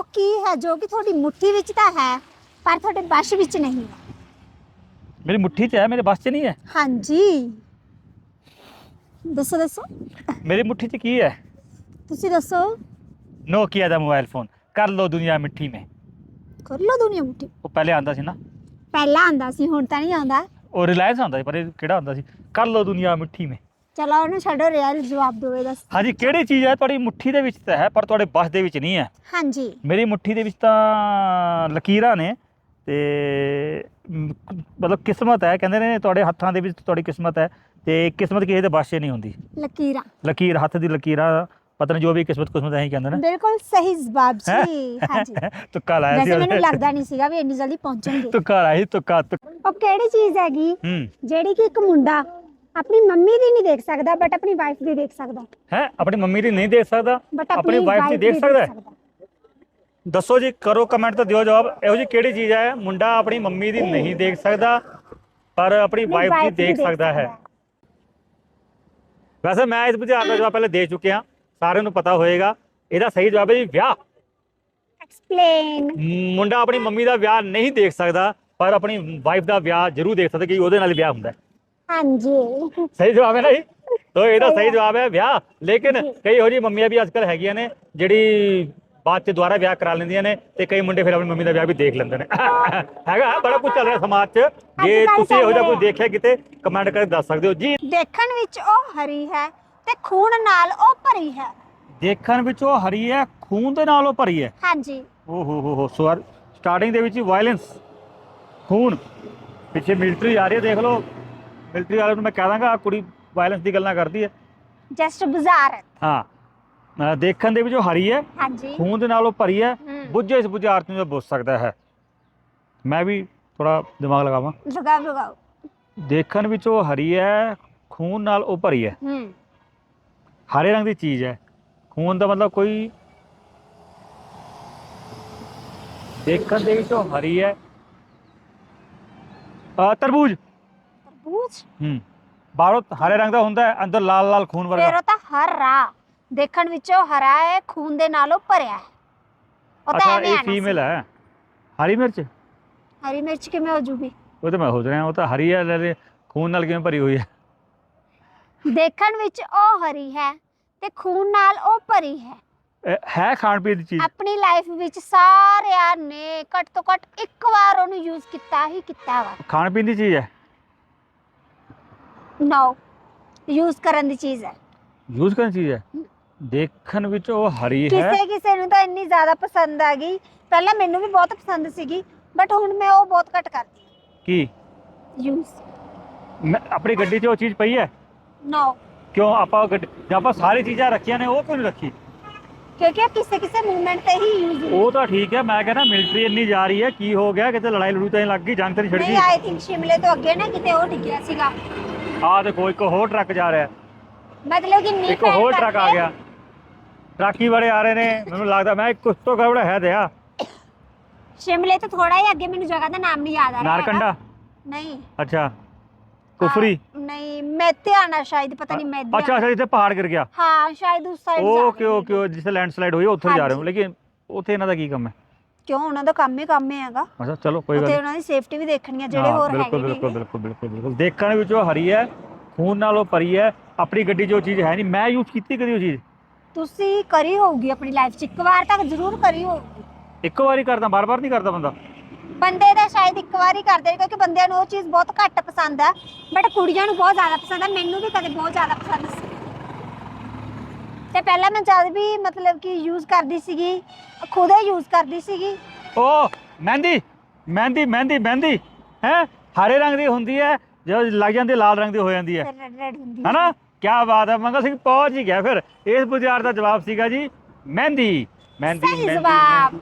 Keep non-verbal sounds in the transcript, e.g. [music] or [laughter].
ਉਹ ਕੀ ਹੈ ਜੋ ਕਿ ਤੁਹਾਡੀ ਮੁੱਠੀ ਵਿੱਚ ਤਾਂ ਹੈ ਪਰ ਤੁਹਾਡੇ ਵਸ਼ ਵਿੱਚ ਨਹੀਂ ਹੈ। ਮੇਰੀ ਮੁੱਠੀ 'ਚ ਹੈ ਮੇਰੇ ਬਸ 'ਚ ਨਹੀਂ ਹੈ? ਹਾਂਜੀ। ਦੱਸੋ ਦੱਸੋ। ਮੇਰੀ ਮੁੱਠੀ 'ਚ ਕੀ ਹੈ? ਤੁਸੀਂ ਦੱਸੋ। ਨੋਕੀਆ ਦਾ ਮੋਬਾਈਲ ਫੋਨ ਕਰ ਲੋ ਦੁਨੀਆ ਮਿੱਠੀ ਮੇ। ਕਰ ਲਓ ਦੁਨੀਆ ਮੁੱਠੀ। ਉਹ ਪਹਿਲੇ ਆਂਦਾ ਸੀ ਨਾ। ਪਹਿਲਾਂ ਆਂਦਾ ਸੀ ਹੁਣ ਤਾਂ ਨਹੀਂ ਆਉਂਦਾ। ਉਹ ਰਿਲਾਇੰਸ ਆਂਦਾ ਸੀ ਪਰ ਇਹ ਕਿਹੜਾ ਆਂਦਾ ਸੀ? ਕਰ ਲੋ ਦੁਨੀਆ ਮਿੱਠੀ ਮੇ। ਚਲੋ ਉਹਨੂੰ ਛੱਡੋ ਰਿਅਲ ਜਵਾਬ ਦਿਓ ਇਹਦਾ। ਹਾਂਜੀ ਕਿਹੜੀ ਚੀਜ਼ ਹੈ? ਤੁਹਾਡੀ ਮੁੱਠੀ ਦੇ ਵਿੱਚ ਤਾਂ ਹੈ ਪਰ ਤੁਹਾਡੇ ਬਸ ਦੇ ਵਿੱਚ ਨਹੀਂ ਹੈ। ਹਾਂਜੀ। ਮੇਰੀ ਮੁੱਠੀ ਦੇ ਵਿੱਚ ਤਾਂ ਲਕੀਰਾਂ ਨੇ ਤੇ ਮ, ਮਤਲਬ ਕਿਸਮਤ ਹੈ ਕਹਿੰਦੇ ਨੇ ਤੁਹਾਡੇ ਹੱਥਾਂ ਦੇ ਵਿੱਚ ਤੁਹਾਡੀ ਕਿਸਮਤ ਹੈ ਤੇ ਕਿਸਮਤ ਕਿਸੇ ਦੇ ਬਸ 'ਚ ਨਹੀਂ ਹੁੰਦੀ। ਲਕੀਰਾਂ। ਲਕੀਰ ਹੱਥ ਦੀ ਲਕੀਰਾਂ ਪਤਾ ਨਹੀਂ ਜੋ ਵੀ ਕਿਸਮਤ ਕਿਸਮਤ ਐਂ ਕਹਿੰਦੇ ਨੇ। ਬਿਲਕੁਲ ਸਹੀ ਜਵਾਬ? ਜੀ ਹਾਂਜੀ। ਤੁੱਕਾ ਲਾਇਆ ਸੀ ਵੈਸੇ ਮੈਨੂੰ ਉਹਨੇ। ਲੱਗਦਾ ਨਹੀਂ ਸੀਗਾ ਵੀ ਇੰਨੀ ਜਲਦੀ ਪਹੁੰਚਣਗੇ। ਤੁੱਕਾ ਲਾਇਆ ਸੀ ਤੁੱਕਾ ਤੁੱਕ- ਉਹ ਕਿਹੜੀ ਚੀਜ਼ ਹੈਗੀ ਹੂੰ। ਜਿਹੜੀ ਕਿ ਇੱਕ ਮੁੰਡਾ ਆਪਣੀ ਮੰਮੀ ਦੀ ਨਹੀਂ ਦੇਖ ਸਕਦਾ ਬਟ ਆਪਣੀ ਵਾਈਫ ਦੀ ਦੇਖ ਸਕਦਾ। ਹੈ? ਆਪਣੀ ਮੰਮੀ ਦੀ ਨਹੀਂ ਦੇਖ ਸਕਦਾ? ਬਟ ਆਪਣੀ ਵਾਈਫ ਦੀ ਦੇਖ ਸਕਦਾ ਹੈ? ਦੱਸੋ ਜੀ ਕਰੋ ਕਮੈਂਟ ਤੇ ਦਿਓ ਜਵਾਬ। ਇਹੋ ਜੀ ਕਿਹੜੀ ਚੀਜ਼ ਹੈ? ਮੁੰਡਾ ਆਪਣੀ ਮੰਮੀ ਦੀ ਨਹੀਂ ਦੇਖ ਸਕਦਾ ਪਰ ਆਪਣੀ ਵਾਈਫ ਦੀ ਦੇਖ ਸਕਦਾ ਹੈ। ਵੈਸੇ ਮੈਂ ਇਸ ਬੁਝਾਰ ਦਾ ਜਵਾਬ ਪਹਿਲੇ ਦੇ ਚੁੱਕਿਆ। ਸਾਰਿਆਂ ਨੂੰ ਪਤਾ ਹੋਏਗਾ। ਇਹਦਾ ਸਹੀ ਜਵਾਬ ਹੈ ਜੀ ਵਿਆਹ। ਐਕਸਪਲੇਨ ਮੁੰਡਾ ਆਪਣੀ ਮੰਮੀ ਦਾ ਵਿਆਹ ਨਹੀਂ ਦੇਖ ਸਕਦਾ ਪਰ ਆਪਣੀ ਵਾਈਫ ਦਾ ਵਿਆਹ ਜ਼ਰੂਰ ਦੇਖ ਸਕਦਾ ਕਿ ਉਹਦੇ ਨਾਲ ਵਿਆਹ ਹੁੰਦਾ ਹੈ। ਹਾਂਜੀ। ਸਹੀ ਜਵਾਬ ਹੈ ਨਾ ਜੀ? ਤੋ ਇਹਦਾ ਸਹੀ ਜਵਾਬ ਹੈ ਵਿਆਹ। ਲੇਕਿਨ। ਕਈ ਜਿਹੀ ਮੰਮੀਆਂ ਵੀ ਅੱਜਕੱਲ ਹੈਗੀਆਂ ਨੇ ਜਿਹੜੀ ਬਾਅਦ ਚ ਦੁਬਾਰਾ ਵਿਆਹ ਕਰਾ ਲੈਂਦੀਆਂ ਨੇ ਤੇ ਕਈ ਮੁੰਡੇ ਫਿਰ ਆਪਣੀ ਮੰਮੀ ਦਾ ਵਿਆਹ ਵੀ ਦੇਖ ਲੈਂਦੇ ਨੇ। [laughs] ਹੈਗਾ ਬੜਾ ਕੁਝ ਚੱਲ ਰਿਹਾ ਸਮਾਜ 'ਚ। ਜੇ ਤੁਸੀਂ ਇਹੋ ਜਿਹਾ ਰਿਹਾ। ਦੇਖਿਆ ਕਿਤੇ ਕਮੈਂਟ ਕਰਕੇ ਦੱਸ ਸਕਦੇ ਹੋ। ਜੀ। ਦੇਖਣ ਵਿੱਚ ਉਹ ਹਰੀ ਹੈ ਤੇ ਖੂਨ ਨਾਲ ਉਹ ਭਰੀ ਹੈ। ਦੇਖਣ ਵਿੱਚ ਉਹ ਹਰੀ ਹੈ ਖੂਨ ਦੇ ਨਾਲ ਉਹ ਭਰੀ ਹੈ। ਹਾਂਜੀ। ਓ ਹੋ ਹੋ ਹੋ ਸਵਾਰ ਸਟਾਰਟਿੰਗ ਦੇ ਵਿੱਚ ਹੀ ਵਾਇਲੈਂਸ ਖੂਨ। ਪਿੱਛੇ ਮਿਲਟਰੀ ਆ ਰਹੀ ਹੈ ਦੇਖ ਲਓ। ਮਿਲਟਰੀ ਵਾਲੇ ਨੂੰ ਮੈਂ ਕਹਿ ਦਾਂਗਾ ਆਹ ਕੁੜੀ ਵਾਇਲੈਂਸ ਦੀ ਗੱਲਾਂ ਕਰਦੀ ਹੈ। ਜਸਟ ਬਾਜ਼ਾਰ ਹਾਂ। ਅਹ ਦੇਖਣ ਦੇ ਵਿੱਚ ਉਹ ਹਰੀ ਹੈ। ਹਾਂਜੀ। ਖੂਨ ਦੇ ਨਾਲ ਉਹ ਭਰੀ ਹੈ। ਹੂੰ। ਬੁੱਝੇ ਇਸ ਬੁਝਾਰਤ ਨੂੰ ਬੁੱਝ ਸਕਦਾ ਹੈ। ਮੈਂ ਵੀ ਥੋੜਾ ਦਿਮਾਗ ਲਗਾਵਾਂ। ਲਗਾਓ ਲਗਾਓ। ਦੇਖਣ ਵਿੱਚ ਉਹ ਹਰੀ ਹੈ ਖੂਨ ਨਾਲ ਉਹ ਭਰੀ ਹੈ। ਹੂੰ। ਹਰੇ ਰੰਗ ਦੀ ਚੀਜ਼ ਹੈ। ਖੂਨ ਦਾ ਮਤਲਬ ਕੋਈ ਦੇਖਣ ਦੇ ਵਿੱਚ ਉਹ ਹਰੀ ਹੈ। ਅ ਤਰਬੂਜ। ਤਰਬੂਜ ਹੂੰ। ਬਾਹਰੋਂ ਹਰੇ ਰੰਗ ਦਾ ਹੁੰਦਾ ਹੈ ਅੰਦਰ ਲਾਲ ਲਾਲ ਖੂਨ ਫਿਰ ਵਰਗਾ ਉਹ ਤਾਂ ਹਰਾ। ਦੇਖਣ ਵਿੱਚ ਹਰਾ ਹੈ ਖੂਨ ਦੇ ਨਾਲ ਭਰਿਆ ਹੈ। ਉਹ ਤਾਂ ਐਵੇਂ ਇਹ ਆਣਾ ਫੀਮੇਲ ਸੀ। ਹੈ। ਹਰੀ ਮਿਰਚ? ਹਰੀ ਮਿਰਚ ਕਿਵੇਂ ਹੋ ਜੂਗੀ? ਉਹ ਤਾਂ ਮੈਂ ਸੋਚ ਰਿਹਾ ਉਹ ਤਾਂ ਹਰੀ ਹੈ ਲੈ ਲੈ, ਖੂਨ ਨਾਲ ਕਿਵੇਂ ਭਰੀ ਹੋਈ ਹੈ? ਦੇਖਣ ਵਿੱਚ ਉਹ ਹਰੀ ਹੈ ਤੇ ਖੂਨ ਨਾਲ ਉਹ ਭਰੀ ਹੈ। ਇਹ ਹੈ ਖਾਣ ਪੀਣ ਦੀ ਚੀਜ਼? ਆਪਣੀ ਲਾਈਫ ਵਿੱਚ ਸਾਰਿਆਂ ਨੇ ਘੱਟ ਤੋਂ ਘੱਟ ਇੱਕ ਵਾਰ ਉਹਨੂੰ ਯੂਜ਼ ਕੀਤਾ ਹੀ ਕੀਤਾ ਵਾ। ਖਾਣ ਪੀਣ ਦੀ ਚੀਜ਼ ਹੈ? ਨੋ ਯੂਜ਼ ਕਰਨ ਦੀ ਚੀਜ਼ ਹੈ। ਯੂਜ਼ ਕਰਨ ਚੀਜ਼ ਹੈ? ਦੇਖਣ ਵਿੱਚ ਉਹ ਹਰੀ ਹੈ। ਕਿਸੇ ਕਿਸੇ ਨੂੰ ਤਾਂ ਇੰਨੀ ਜ਼ਿਆਦਾ ਪਸੰਦ ਆ ਗਈ। ਪਹਿਲਾਂ ਮੈਨੂੰ ਵੀ ਬਹੁਤ ਪਸੰਦ ਸੀਗੀ ਬਟ ਹੁਣ ਮੈਂ ਉਹ ਬਹੁਤ ਘੱਟ ਕਰਦੀ ਕੀ? ਯੂਜ਼ ਮੈਂ ਆਪਣੀ ਗੱਡੀ 'ਚ ਉਹ ਚੀਜ਼ ਪਈ ਹੈ? ਨੋ ਕਿਉਂ? ਆਪਾਂ ਉਹ ਗੱਡੀ ਜੇ ਆਪਾਂ ਸਾਰੀ ਚੀਜ਼ਾਂ ਰੱਖੀਆਂ ਨੇ ਉਹ ਕਿਉਂ ਨਹੀਂ ਰੱਖੀ? ਕਿਉਂਕਿ ਕਿਸੇ ਕਿਸੇ ਮੂਵਮੈਂਟ ਤੇ ਹੀ ਯੂਜ਼ ਉਹ ਤਾਂ ਠੀਕ ਹੈ ਮੈਂ ਕਹਿੰਦਾ ਮਿਲਟਰੀ ਇੰਨੀ ਜਾ ਰਹੀ ਹੈ ਕੀ ਹੋ ਗਿਆ? ਕਿਤੇ ਲੜਾਈ ਲੜੂ ਤਾਂ ਨਹੀਂ ਲੱਗ ਗਈ ਜੰਗ ਤਾਂ ਨਹੀਂ ਛਿੜ ਨਹੀਂ ਗਈ ਆਈ ਥਿੰਕ ਸ਼ਿਮਲੇ ਤੋਂ ਅੱਗੇ ਨਾ ਕਿਤੇ ਉਹ ਡਿੱਗਿਆ ਸੀਗਾ। ਆਹ ਦੇਖੋ ਇੱਕ ਹੋਰ ਟਰੱਕ ਜਾ ਰਿਹਾ। ਮਤਲਬ ਕਿ ਨੀ ਇੱਕ ਹੋਰ ਟਰੱਕ ਆ ਗਿਆ। ਟਰੱਕ ਬੜੇ ਆ ਰਹੇ ਨੇ ਮੈਨੂੰ ਲੱਗਦਾ ਮੈਂ ਕੁਛ ਤੋਂ ਗੜਬੜ ਹੈ ਦਿਆ ਸ਼ਿਮਲੇ ਤੋਂ ਥੋੜਾ ਹੀ ਅੱਗੇ ਮੈਨੂੰ ਜਗ੍ਹਾ ਦਾ ਨਾਮ ਨਹੀਂ ਯਾਦ ਆ ਰਿਹਾ ਨਾਰਕੰਡਾ। ਨਹੀਂ। ਅੱਛਾ ਕੁਫਰੀ? ਆ, ਨਹੀਂ ਮੈਥਿਆਣਾ ਸ਼ਾਇਦ ਪਤਾ ਨਹੀਂ ਮੈਥਿਆਣਾ ਅੱਛਾ ਅੱਛਾ ਜਿੱਥੇ ਪਹਾੜ ਗਿਰ ਗਿਆ। ਹਾਂ ਸ਼ਾਇਦ ਉਸ ਸਾਈਡ ਓਕੇ ਓਕੇ ਜਿੱਥੇ ਲੈਂਡਸਲਾਈਡ ਹੋਈ ਉੱਥੇ ਜਾ ਰਹੇ ਹੋ। ਲੇਕਿਨ ਉੱਥੇ ਇਹਨਾਂ ਦਾ ਕੀ ਕੰਮ ਹੈ? ਕਿਉਂ? ਉਹਨਾਂ ਦਾ ਕੰਮ ਹੀ ਕੰਮ ਹੀ ਹੈਗਾ। ਅੱਛਾ ਚਲੋ ਕੋਈ ਗੱਲ ਨਹੀਂ ਉਹਨਾਂ ਦੀ ਸੇਫਟੀ ਵੀ ਦੇਖਣੀ ਆ ਜਿਹੜੇ ਹਾਂ, ਹੋਰ ਬਿਲਕੁਲ ਹੈਗੇ ਬਿਲਕੁਲ ਨੇ ਬਿਲਕੁਲ ਬਿਲਕੁਲ ਬਿਲਕੁਲ। ਦੇਖਣ ਵਿੱਚ ਉਹ ਹਰੀ ਹੈ ਖੂਨ ਨਾਲ ਉਹ ਭਰੀ ਹੈ ਆਪਣੀ ਗੱਡੀ 'ਚ ਉਹ ਚੀਜ਼ ਹੈ ਨਹੀਂ। ਮੈਂ ਯੂਜ਼ ਕੀਤੀ ਕਦੀ ਉਹ ਚੀਜ਼? ਤੁਸੀਂ ਕਰੀ ਹੋਊਗੀ ਆਪਣੀ ਲਾਈਫ 'ਚ। ਇੱਕ ਵਾਰ ਤੱਕ ਜ਼ਰੂਰ ਕਰੀ ਹੋਊਗੀ। ਇੱਕ ਵਾਰੀ ਕਰਦਾ ਬਾਰ-ਬਾਰ ਨਹੀਂ ਕਰਦਾ ਬੰਦਾ? ਬੰਦੇ ਦਾ ਸ਼ਾਇਦ ਇੱਕ ਵਾਰ ਹੀ ਕਰਦੇ ਨੇ ਕਿਉਂਕਿ ਬੰਦਿਆਂ ਨੂੰ ਉਹ ਚੀਜ਼ ਬਹੁਤ ਘੱਟ ਪਸੰਦ ਹੈ। ਬਟ ਕੁੜੀਆਂ ਨੂੰ ਬਹੁਤ ਜ਼ਿਆਦਾ ਪਸੰਦ ਹੈ। ਮੈਨੂੰ ਵੀ ਕਦੇ ਬਹੁਤ ਜ਼ਿਆਦਾ ਪਸੰਦ ਸੀ। ਤੇ ਪਹਿਲਾਂ ਮੈਂ ਜਦ ਵੀ ਮਤਲਬ ਕਿ ਯੂਜ਼ ਕਰਦੀ ਸੀਗੀ ਖੁਦ ਹੀ ਯੂਜ਼ ਕਰਦੀ ਸੀਗੀ। ਓ ਮਹਿੰਦੀ ਮਹਿੰਦੀ ਮਹਿੰਦੀ ਮਹਿੰਦੀ ਹੈ? ਹਰੇ ਰੰਗ ਦੀ ਹੁੰਦੀ ਹੈ ਜਦੋਂ ਲੱਗ ਜਾਂਦੀ ਹੈ, ਲਾਲ ਰੰਗ ਦੀ ਹੋ ਜਾਂਦੀ ਹੈ। ਰੈਡ ਰੈਡ ਹੁੰਦੀ ਹਨਾ? ਕੀ ਬਾਤ ਹੈ ਮੰਗਲ ਸਿੰਘ ਪਹੁੰਚ ਹੀ ਗਿਆ ਫਿਰ। ਇਸ ਬੁਝਾਰ ਦਾ ਜਵਾਬ ਸੀਗਾ ਜੀ ਮਹਿੰਦੀ ਮਹਿੰਦੀ ਸਹੀ ਮਹਿੰਦੀ, ਜਵਾਬ।